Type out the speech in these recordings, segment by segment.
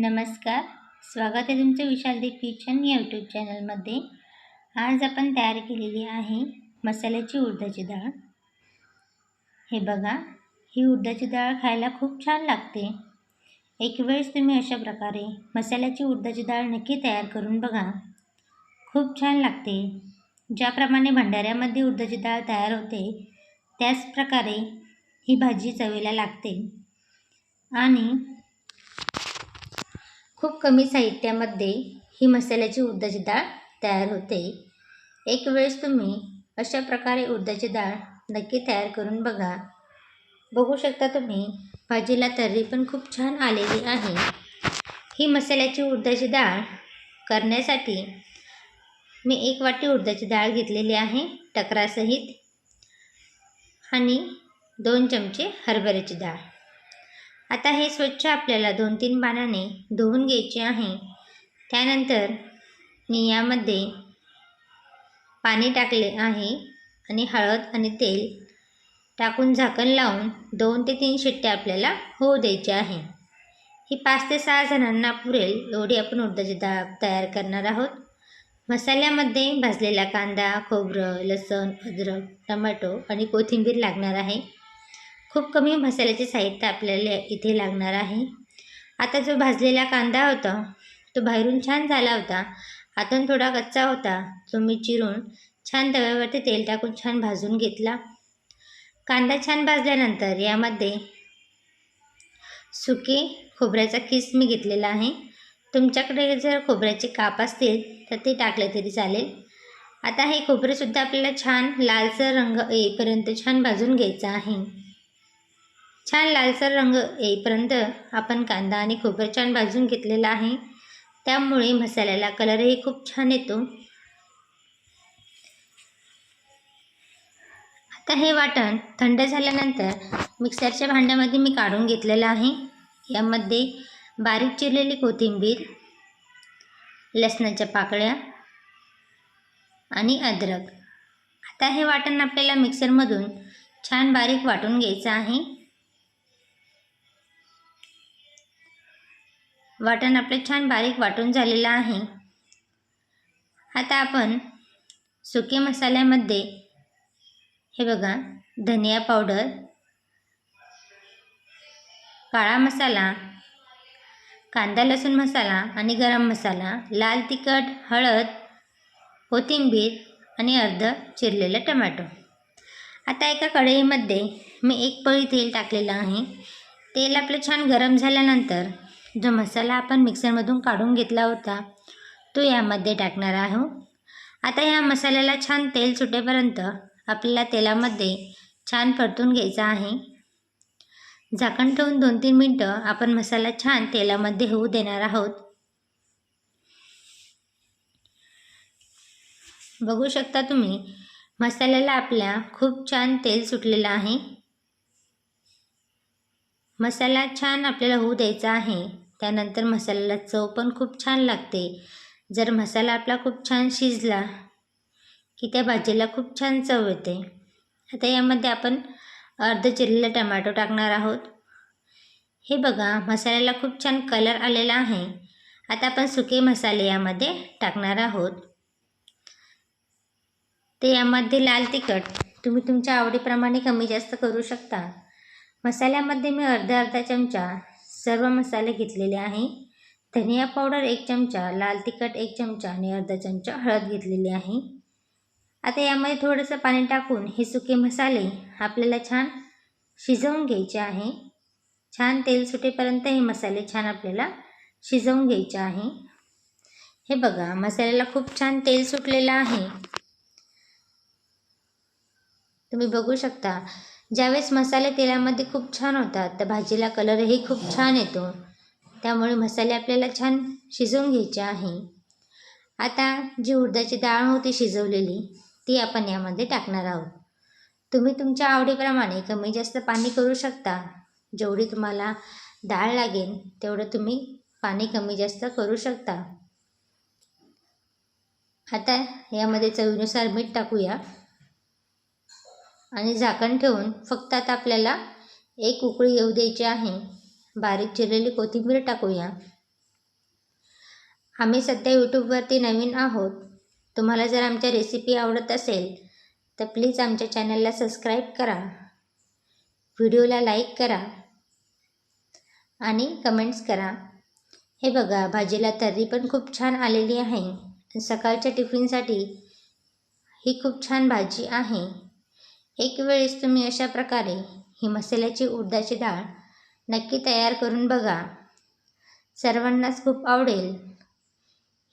नमस्कार. स्वागत आहे तुमचं विशालदेव किचन या यूट्यूब चॅनलमध्ये आज आपण तयार केलेली आहे मसाल्याची उडदाची डाळ. हे बघा ही उडदाची डाळ खायला खूप छान लागते. एक वेळेस तुम्ही अशा प्रकारे मसाल्याची उडदाची डाळ नक्की तयार करून बघा. खूप छान लागते. ज्याप्रमाणे भंडाऱ्यामध्ये उडदाची डाळ तयार होते त्याच प्रकारे ही भाजी चवीला लागते. आणि खूप कमी साहित्यामध्ये ही मसाल्याची उडदाची डाळ तयार होते. एक वेळेस तुम्ही अशा प्रकारे उडदाची डाळ नक्की तयार करून बघा. बघू शकता तुम्ही भाजीला तर्री पण खूप छान आलेली आहे. ही मसाल्याची उडदाची डाळ करण्यासाठी मी एक वाटी उडदाची डाळ घेतलेली आहे टकरासहित. आणि दोन चमचे हरभऱ्याची डाळ. आता हे स्वच्छ आपल्याला दोन तीन पाण्याने धुवून घ्यायचे आहे. त्यानंतर मी यामध्ये पाणी टाकले आहे आणि हळद आणि तेल टाकून झाकण लावून दोन ते तीन शिट्ट्या आपल्याला होऊ द्यायच्या आहे. ही पाच ते सहा जणांना पुरेल एवढी आपण उडदाची डाळ तयार करणार आहोत. मसाल्यामध्ये भाजलेला कांदा खोबरं लसूण अद्रक टमॅटो आणि कोथिंबीर लागणार आहे. खूप कमी मसाल्याचे साहित्य आपल्याला इथे लागणार आहे. आता जो भाजलेला कांदा होता तो बाहेरून छान झाला होता. आतून थोडा कच्चा होता. तो मी चिरून छान तव्यावरती तेल टाकून छान भाजून घेतला. कांदा छान भाजल्यानंतर यामध्ये सुके खोबऱ्याचा किस मी घेतलेला आहे. तुमच्याकडे जर खोबऱ्याचे काप असतील तर ते टाकले तरी चालेल. आता हे खोबरेसुद्धा आपल्याला छान लालसर रंग येईपर्यंत छान भाजून घ्यायचं आहे. छान लालसर रंग येईपर्यंत आपण कांदा आणि खोबरं छान भाजून घेतलेला आहे. त्यामुळे मसाल्याला कलरही खूप छान येतो. आता हे वाटण थंड झाल्यानंतर मिक्सरच्या भांड्यामध्ये मी काढून घेतलेलं आहे. यामध्ये बारीक चिरलेली कोथिंबीर लसणाच्या पाकळ्या आणि अद्रक. आता हे वाटण आपल्याला मिक्सरमधून छान बारीक वाटून घ्यायचं आहे. वाटण आपलं छान बारीक वाटून झालेलं आहे. आता आपण सुके मसाल्यामध्ये हे बघा धनिया पावडर काळा मसाला कांदा लसूण मसाला आणि गरम मसाला लाल तिखट हळद कोथिंबीर आणि अर्ध चिरलेलं टमॅटो. आता एका कढईमध्ये मी एक पळी तेल टाकलेलं आहे. तेल आपलं छान गरम झाल्यानंतर जो मसाला आपण मिक्सरमधून काढून घेतला होता तो यामध्ये टाकणार आहोत. आता या मसाल्याला छान तेल सुटेपर्यंत आपल्याला तेलामध्ये छान परतून घ्यायचा आहे. झाकण ठेवून दोन तीन मिनटं आपण मसाला छान तेलामध्ये होऊ देणार आहोत. बघू शकता तुम्ही मसाल्याला आपल्या खूप छान तेल सुटलेलं आहे. मसाला छान आपल्याला होऊ द्यायचा आहे. त्यानंतर मसाल्याला चव पण खूप छान लागते. जर मसाला आपला खूप छान शिजला की त्या भाजीला खूप छान चव येते. आता यामध्ये आपण अर्ध चिरलेला टमॅटो टाकणार आहोत. हे बघा मसाल्याला खूप छान कलर आलेला आहे. आता आपण सुके मसाले यामध्ये टाकणार आहोत. ते यामध्ये लाल तिखट तुम्ही तुमच्या आवडीप्रमाणे कमी जास्त करू शकता. मसाल्यामध्ये मी अर्धा अर्धा चमचा सर्व मसाले घेतलेले आहे. धनिया पावडर एक चमचा लाल तिखट एक चमचा आणि अर्धा चमचा हळद घेतलेली आहे. आता यामध्ये थोडंसं पाणी टाकून हे सुके मसाले आपल्याला छान शिजवून घ्यायचे आहे. छान तेल सुटेपर्यंत हे मसाले छान आपल्याला शिजवून घ्यायचे आहे. हे बघा मसाल्याला खूप छान तेल सुटलेलं आहे. तुम्ही बघू शकता ज्यावेळेस मसाले तेलामध्ये खूप छान होतात तर भाजीला कलरही खूप छान येतो. त्यामुळे मसाले आपल्याला छान शिजवून घ्यायचे आहे. आता जी उडदाची डाळ होती शिजवलेली ती आपण यामध्ये टाकणार आहोत. तुम्ही तुमच्या आवडीप्रमाणे कमी जास्त पाणी करू शकता. जेवढी तुम्हाला डाळ लागेल तेवढं तुम्ही पाणी कमी जास्त करू शकता. आता यामध्ये चवीनुसार मीठ टाकूया. आणि झाकण ठेवून फक्त आता आपल्याला एक उकळी येऊ द्यायची आहे. बारीक चिरलेली कोथिंबीर टाकूया. आम्ही सध्या यूट्यूबवरती नवीन आहोत. तुम्हाला जर आमच्या रेसिपी आवडत असेल तर प्लीज आमच्या चॅनलला सबस्क्राईब करा. व्हिडिओला लाईक करा. आणि कमेंट्स करा. हे बघा भाजीला तर्री पण खूप छान आलेली आहे. सकाळच्या टिफिनसाठी ही खूप छान भाजी आहे. एक वेळेस तुम्ही अशा प्रकारे ही मसाल्याची उडदाची डाळ नक्की तयार करून बघा. सर्वांनाच खूप आवडेल.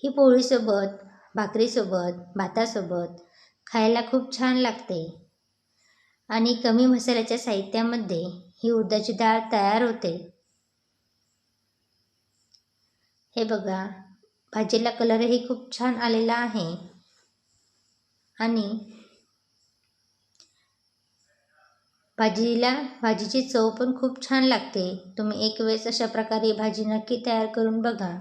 ही पोळीसोबत भाकरीसोबत भातासोबत खायला खूप छान लागते. आणि कमी मसाल्याच्या साहित्यामध्ये ही उडदाची डाळ तयार होते. हे बघा भाजीला कलरही खूप छान आलेला आहे. आणि भाजीला भाजीची चव पण खूप छान लागते. तुम्ही एक वेळेस अशा प्रकारे भाजी नक्की तयार करून बघा.